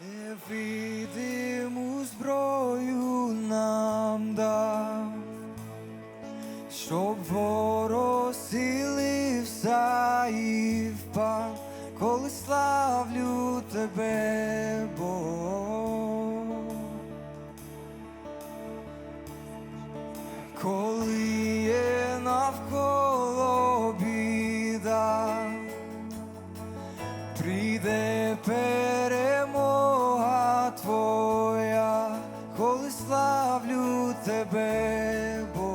Невидиму зброю нам дав, щоб ворог і впав, коли славлю тебе, Бог. коли є навколо біда, прийде. bebo.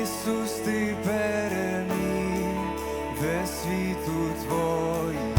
Isus ti bereni ve svitu tvojih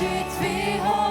Schritt wie hoch.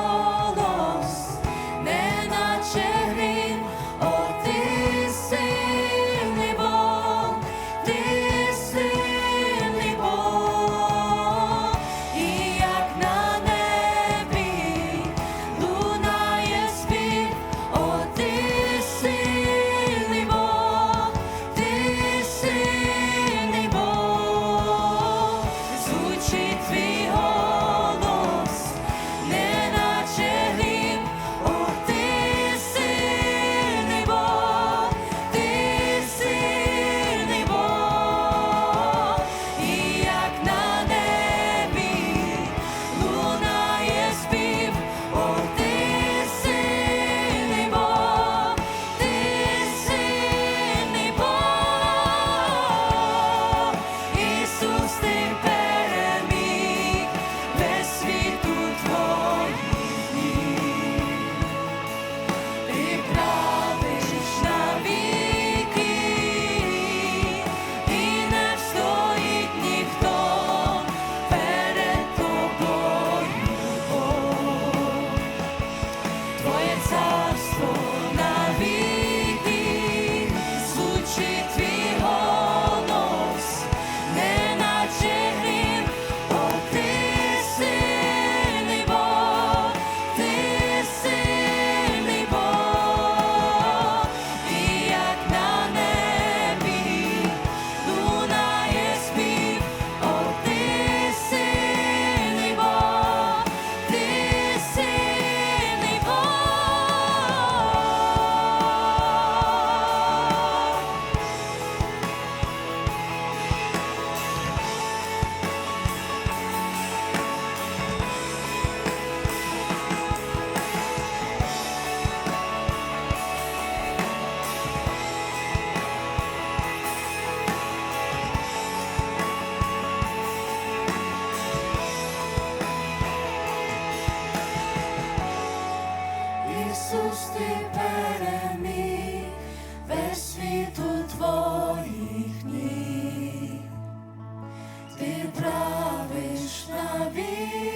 be.